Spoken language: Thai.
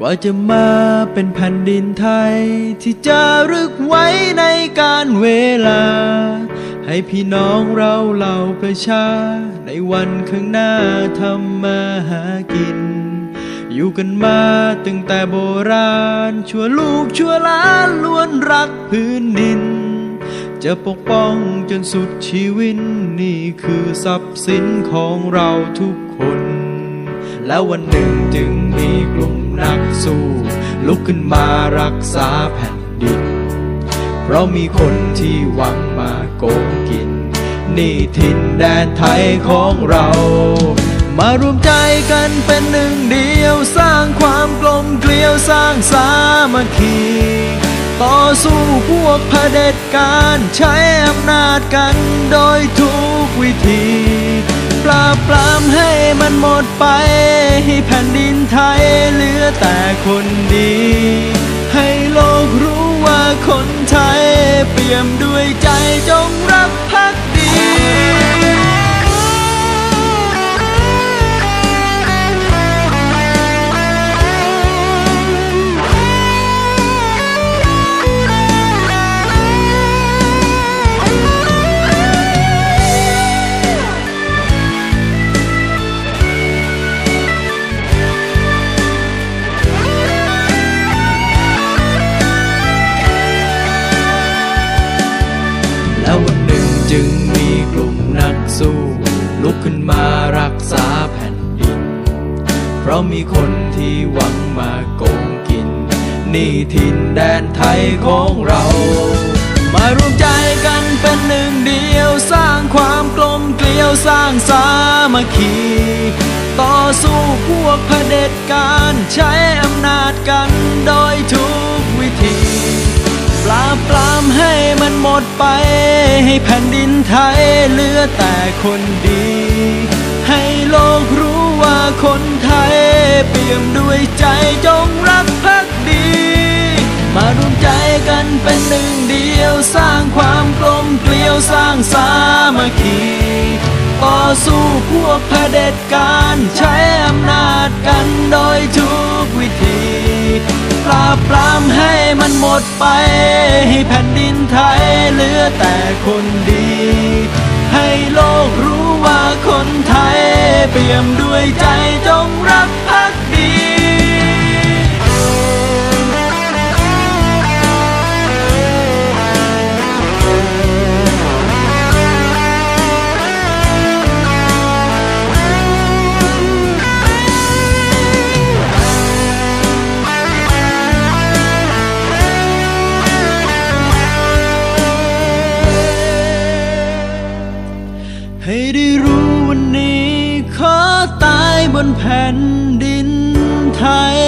กว่าจะมาเป็นแผ่นดินไทย ที่จะรึกไว้ในการเวลา ให้พี่น้องเราเหล่าประชา ในวันข้างหน้าทำมาหากิน อยู่กันมาตั้งแต่โบราณ ชั่วลูกชั่วหลานล้วนรักพื้นดิน จะปกป้องจนสุดชีวิตนี่คือทรัพย์สินของเราทุกคน แล้ววันหนึ่งจึงมีกลุ่ม นักสู้ ลุกขึ้นมารักษาแผ่นดิน เพราะมีคนที่หวังมาโกงกิน นี่ถิ่นแดนไทยของเรา มารวมใจกันเป็นหนึ่งเดียวสร้างความกลมเกลียวสร้างสามัคคีต่อสู้พวกเผด็จการใช้อำนาจกันโดยทุกวิธี บปรามให้มันหมดไป ให้แผ่นดินไทยเหลือแต่คนดี ให้โลกรู้ว่าคนไทย เปี่ยมด้วยใจจงะมีคนที่หวังมาโกงกิน นี่ถิ่นแดนไทยของเรา มารวมใจกันเป็นหนึ่งเดียวสร้างความกลมเกลียวสร้างสามัคคี ต่อสู้พวกเผด็จการใช้อำนาจกันโดยทุกวิธี ปราบปรามให้มันหมดไป ให้แผ่นดินไทยเหลือแต่คนดี ให้โลกรู้ ว่าคนไทยเปี่ยมด้วยใจจงรักภักดี มารวมใจกันเป็นหนึ่งเดียวสร้างความกลมเกลียวสร้างสามัคคีต่อสู้พวกเผด็จการใช้อำนาจกันโดยทุกวิธีปราบปรามให้มันหมดไป ให้แผ่นดินไทยเหลือแต่คนดี ให้โลกรู้ว่าคนไทย ปี่ยมด้วยใจจงรักภักดีให้ได้รู้วันนี้ ขอตายบนแผ่นดินไทย